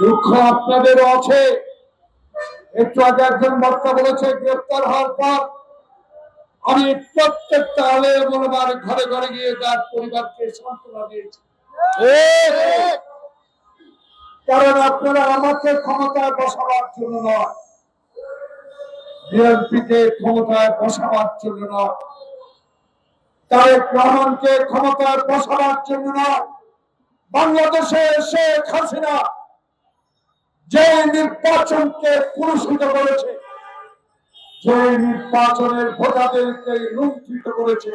দুঃখ আপনাদেরও আছে। একটু আগে একজন বক্তা বলেছে, গ্রেপ্তার হওয়ার পর আমি প্রত্যেকটা আলে মনোবার ঘরে ঘরে গিয়ে তার পরিবারকে সান্ত্বনা দিয়েছি। কারণ আপনারা আমাকে ক্ষমতায় বসাবার জন্য নয়। বিএনপিকে ক্ষমতায় বসাবার জন্য নয়। তারেক রহমানকে ক্ষমতায় বসাবার জন্য নয়। বাংলাদেশে শেখ হাসিনা যে নির্বাচনকে পুরস্কৃত করেছে। যে নির্বাচনের ভোটারদেরকে লুণ্ঠিত করেছে।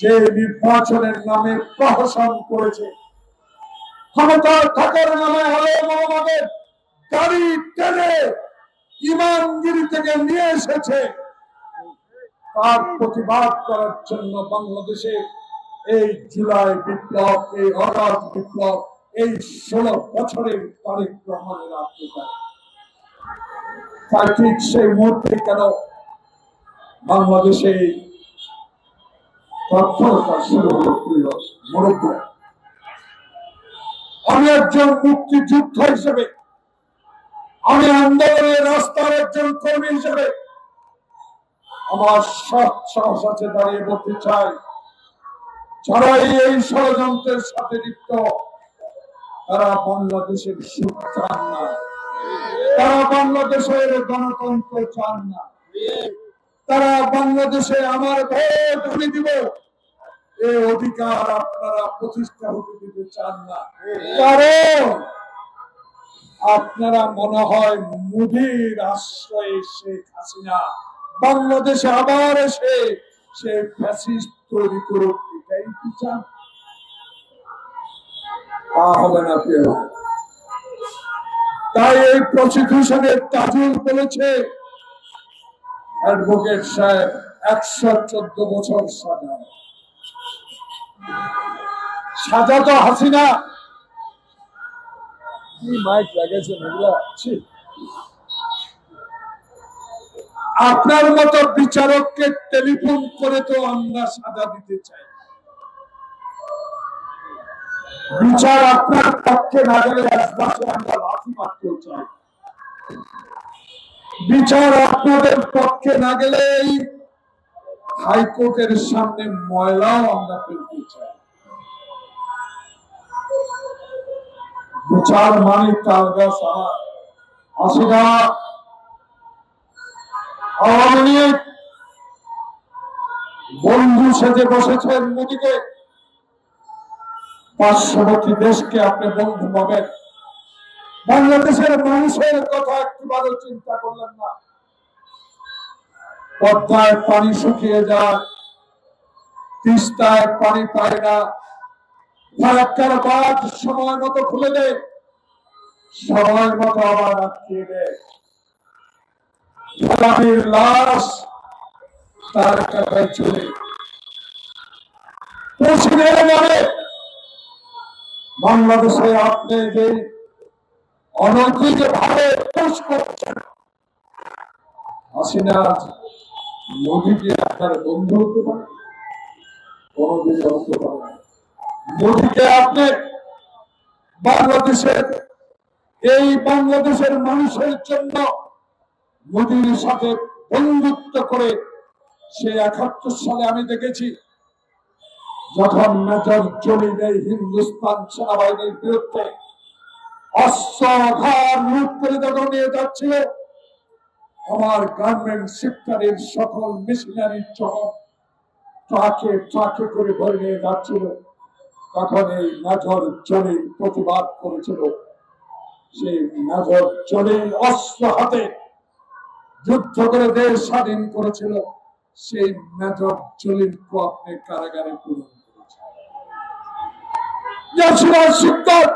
যে নির্বাচনের নামে প্রহসন করেছে। ক্ষমতার থাকার নামে হলে মোহাম্মদের গাড়ি টেনে ইমানগিরি থেকে নিয়ে এসেছে। তার প্রতিবাদ করার জন্য বাংলাদেশে এই জুলাই বিপ্লব, এই অগাধ বিপ্লব এই ষোলো বছরের তারেক রহমানের আত্মীয় তাই ঠিক সেই মুহূর্তে কেন বাংলাদেশে আমি একজন মুক্তিযোদ্ধা হিসেবে, আমি আন্দোলনের রাস্তার একজন কর্মী হিসেবে আমার সৎ সাহস আছে দাঁড়িয়ে বলতে চাই, যারা এই ষড়যন্ত্রের সাথে লিপ্ত তারা বাংলাদেশের সুখ চান না। তারা বাংলাদেশের গণতন্ত্র চান না। তারা বাংলাদেশে আমার ভোট আমি দিব। অধিকার আপনারা প্রতিষ্ঠা হতে দিতে চান না। কারণ আপনারা মনে হয় মুদির আশ্রয়ে শেখ হাসিনা বাংলাদেশে আবার এসে সে ফ্যাসিস্ট তৈরি করুক, এটাই কি চান? তা হবে না প্রিয় তাই এই প্রসিকিউশনের তাজুল বলেছে অ্যাডভোকেট সাহেব একশো চোদ্দ বছর সাজা। সাজা তো হাসিনা। কি মাইক লাগাইছে এগুলা? ছি। আপনার মতো বিচারককে টেলিফোন করে তো আমরা সাজা দিতে চাই। বিচার আপনার পক্ষে না গেলে একবাসে আমরা লাঠি মারতেও চাই। বিচার আপনাদের পক্ষে না গেলে এই হাইকোর্টের সামনে ময়লাও আমরা ফেলতে চাই। বিচার মানে তাল গাছ আমার। আওয়ামী লীগ বন্ধু সেজে বসেছেন মোদীকে। পার্শ্ববর্তী দেশকে আপনি বন্ধু পাবেন বাংলাদেশের মানুষের কথা একটিবারও চিন্তা করলেন না। পদ্মায় পানি শুকিয়ে যায়, তিস্তায় পানি পায় না। ফারাক্কার বাঁধ সময় মতো খুলে দেয় সময় মতো আবার আটকিয়ে দেয় লাশ তার কাটায় চলে। পশ্চিমের নামে বাংলাদেশে আপনি যে অনৈতিক ভাবে পোষ করছেন, হাসিনা মোদীকে আপনার বন্ধু হতে পারে? মোদীকে আপনি বাংলাদেশের, এই বাংলাদেশের মানুষের জন্য মোদীর সাথে বন্ধুত্ব করে, সে একাত্তর সালে আমি দেখেছি যখন মেজর জলিল এই হিন্দুস্তান সেনাবাহিনীর বিরুদ্ধে অস্ত্র আধার লুট করে যখন নিয়ে যাচ্ছিল আমার গার্মেন্ট সেক্টরের সকল মেশিনারির যখন ট্রাকে ট্রাকে করে ভরে নিয়ে যাচ্ছিল। তখন এই মেজর জলিল প্রতিবাদ করেছিল। সেই মেজর জলিল অস্ত্র হাতে যুদ্ধ করে দেশ স্বাধীন করেছিল। সেই মেজর জলিলকে আপনি কারাগারে করেছেন ইয়াসিরাজ সিকদার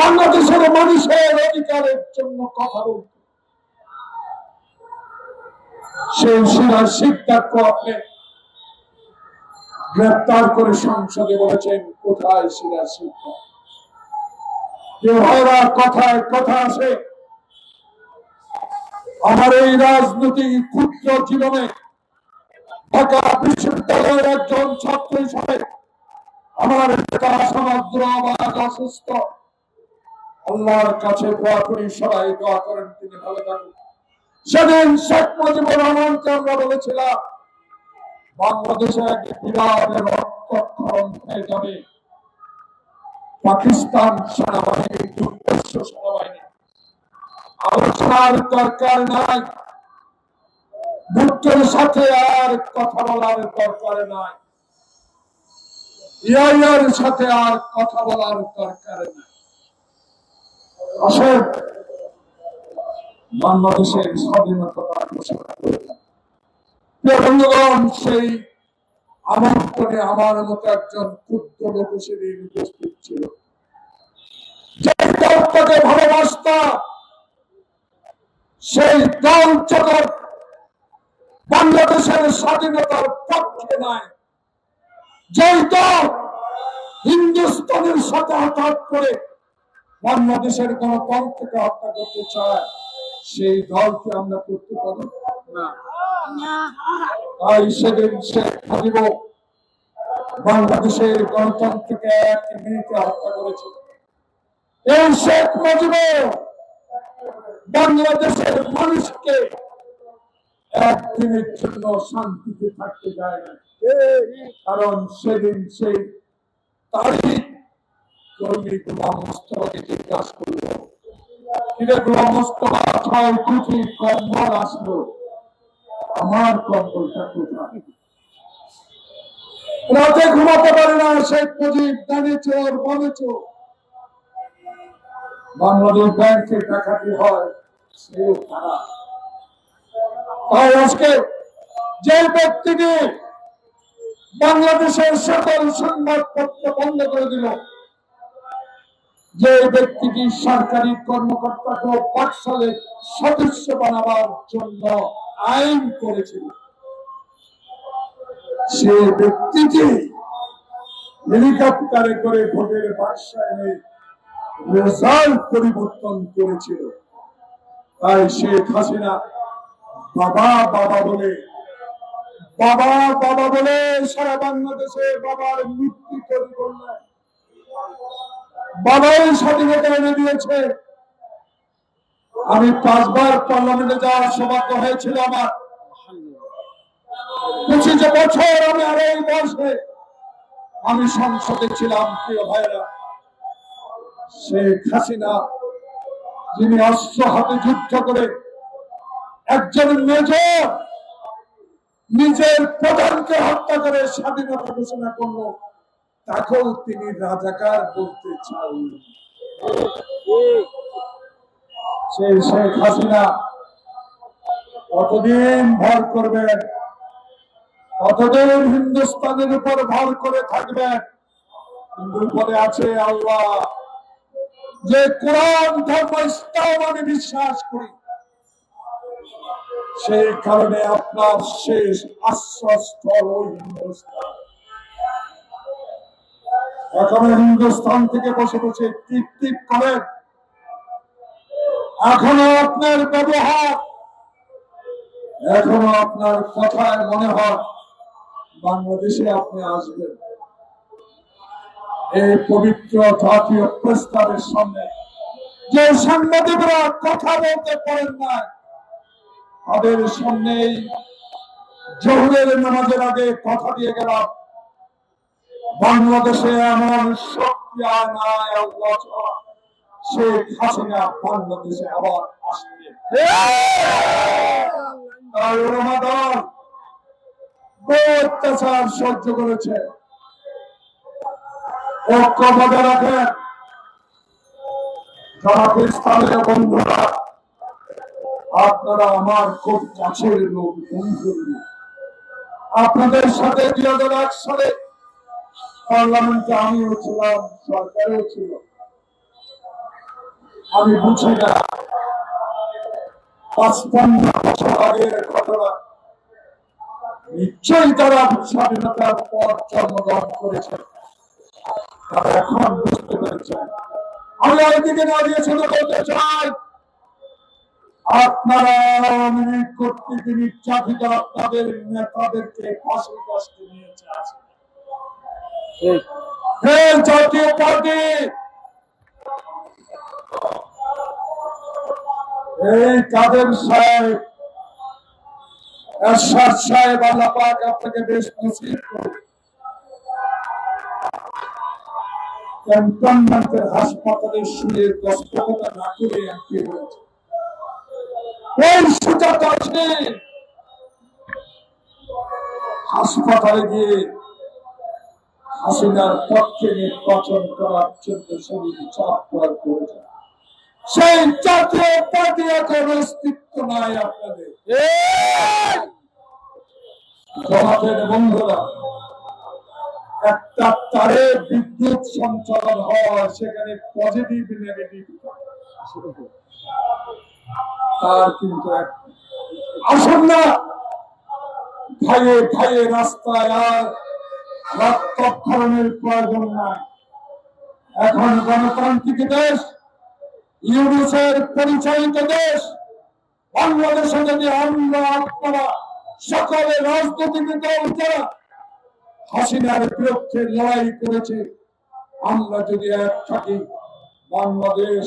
বাংলাদেশের মানুষের অধিকারের জন্য কথা বলত। সেই সিরাজ সিকদারকে আপনি গ্রেপ্তার করে সংসদে বলেছেন, কোথায় সিরাজ সিকদার কথায় কথা আছে আমার এই রাজনৈতিক ক্ষুদ্র জীবনে ঢাকা বিশ্ববিদ্যালয়ের একজন ছাত্র হিসাবে আমার ভদ্র আওয়াজ অসুস্থ। আল্লাহর কাছে দোয়া করি, সবাই দোয়া করেন, তিনি ভালো থাকুন। সেদিন শেখ মুজিবুর আমরা বলেছিলাম, বাংলাদেশে বিরাট রক্তক্ষরণ হয়ে যাবে। পাকিস্তান সেনাবাহিনী দুর্দর্শ সেনাবাহিনী। আলোচনার দরকার নাই। ভুট্টোর সাথে আর কথা বলার দরকার নাই। ইয়ার সাথে আর কথা বলার দরকার নাই। বাংলাদেশের সেই আমন্ত্রণে আমার মতো একজন ক্ষুদ্র লোক সেদিন উপস্থিত ছিল। যে দলটাকে ভালোবাসতাম সেই দল জগৎ বাংলাদেশের স্বাধীনতার পক্ষে নাই হিন্দুস্তানের সাথে হঠাৎ করে বাংলাদেশের গণতন্ত্রকে হত্যা করতে চায়, সেই দলকে আমরা করতে পারি তাই সেদিন শেখ মুজিব বাংলাদেশের গণতন্ত্রকে এক মিনিটে হত্যা করেছে। এই শেখ মুজিব বাংলাদেশের মানুষকে একদিনের জন্য শান্তিতে থাকতে যায় না। কারণ সেদিন সেই কর্মী কম্বল আসলো? আমার কম্বলটা কোথায়? রাতে ঘুমাতে পারে না শেখ মুজিব দানে চোর বাংলাদেশ ব্যাংকে ডাকাতি হয়, সেও খারাপ। তাই আজকে যে ব্যক্তিটি বাংলাদেশের সকল সংবাদপত্র বন্ধ করে দিল, যে ব্যক্তিটি সরকারি কর্মকর্তাকে পাঠশালের সদস্য বানাবার জন্য আইন করেছিল, সে ব্যক্তিটি হেলিকপ্টারে করে ভোটের বাক্সায় এনে রেজাল্ট পরিবর্তন করেছিল। তাই শেখ হাসিনা বাবা বাবা বলে। বাবা বাবা বলে, সারা বাংলাদেশে বাবার মৃত্যু তৈরি করলেন বাবাই স্বাধীনতা এনে দিয়েছে। আমি পাঁচবার পার্লামেন্টে যাওয়ার সৌভাগ্য হয়েছিল আমার। পঁচিশ বছর আমি আর এই বয়সে আমি সংসদে ছিলাম, প্রিয় ভাইরা শেখ হাসিনা, যিনি অস্ত্র হাতে যুদ্ধ করে একজন মেজর নিজের প্রধানকে হত্যা করে স্বাধীনতা ঘোষণা করল, তাকেও তিনি রাজাকার বলতে চান। সেই শেখ হাসিনা কতদিন ভর করবেন কতদিন হিন্দুস্তানের উপর ভর করে থাকবেন কিন্তু উপরে আছে আল্লাহ। যে কোরআন, ধর্ম, ইসলাম আমি বিশ্বাস করি। সেই কারণে আপনার শেষ আশ্রয়স্থল ওই হিন্দুস্তান এখনও হিন্দুস্তান থেকে বসে বসে টিপ টিপ করেন এখনও আপনার ব্যবহার, এখনও আপনার কথায় মনে হয় বাংলাদেশে আপনি আসবেন। এই পবিত্র জাতীয় প্রস্তাবের সামনে যে সাংবাদিকরা কথা বলতে পারেন না তাদের সামনেই জহুরের নামাজের আগে কথা দিয়ে গেলাম। বাংলাদেশে এমন শক্তি শেখ হাসিনা বাংলাদেশে আবার অত্যাচার সহ্য করেছে। ঐক্য বজায় রাখেন। যারা বন্ধুরা আপনারা আমার খুব কাছের লোক, বন্ধু। আপনাদের সাথে দুই হাজার এক সালে পার্লামেন্টে আমিও ছিলাম, সরকারও ছিল। আমি বুঝি না, পাঁচপান্ন বছর আগের ঘটনা। নিশ্চয়ই তারা স্বাধীনতার পর জন্মগ্রহণ করেছে। তারা এখন বুঝতে পেরেছেন আমি একদিকে দাঁড়িয়ে বলতে চাই। আপনারা আওয়ামী লীগ কর্তৃক নির্যাতিত আপনাদের নেতাদেরকে ফাঁসির কাছে নিয়েছে আছে জাতীয় পার্টি! এই কাদের সাহেব এরশাদ সাহেব আল্লাহ পাক আপনাকে বেশ নসিব ক্যান্টনমেন্টের হাসপাতালে শুয়ে দস্তকতা না করে এমপি হয়েছে। সেন হাসপাতালে গিয়ে হাসিনার পক্ষে নির্বাচন করার জন্য শরীর চাপ প্রয়োগ করেছে। সেই জাতীয় পার্টি এখন অস্তিত্ব নাই আপনাদের। বন্ধুরা, একটা তারে বিদ্যুৎ সঞ্চালন হয়, সেখানে পজিটিভ নেগেটিভ তার কিন্তু এক আসুন না। ভাইয়ে ভাইয়ে রাস্তায় আর রক্তক্ষরণের প্রয়োজন নাই। এখন গণতান্ত্রিক দেশ, ইউনিসের পরিচালিত দেশ, বাংলাদেশে যদি আমরা আপনারা সকলে রাজনৈতিক দল যারা হাসিনার বিরুদ্ধে লড়াই করেছে, আমরা যদি এক থাকি, বাংলাদেশ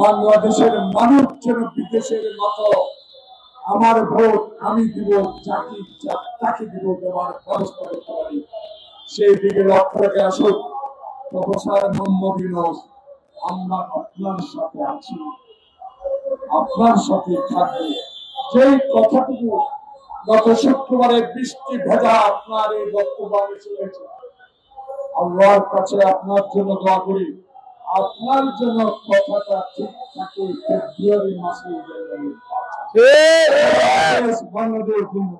বাংলাদেশের মানুষ যেন বিদেশের মতো। আমার ভোট আমি দিব ইচ্ছা তাকে দিব দেওয়ার ব্যবস্থা করতে পারি সেই দিকে লক্ষ্য রেখে আসুন। প্রফেসর মোহাম্মদ আমরা আপনার সাথে আছি। আপনার সাথে থাকবে। যেই কথাটুকু গত শুক্রবারে বৃষ্টি ভেজা আপনার এই বক্তব্য আমি শুনেছি। আল্লাহর কাছে আপনার জন্য দোয়া করি। আপনার জন্য কথাটা ঠিক থাকে ফেব্রুয়ারি মাসে। বাংলাদেশ জন্য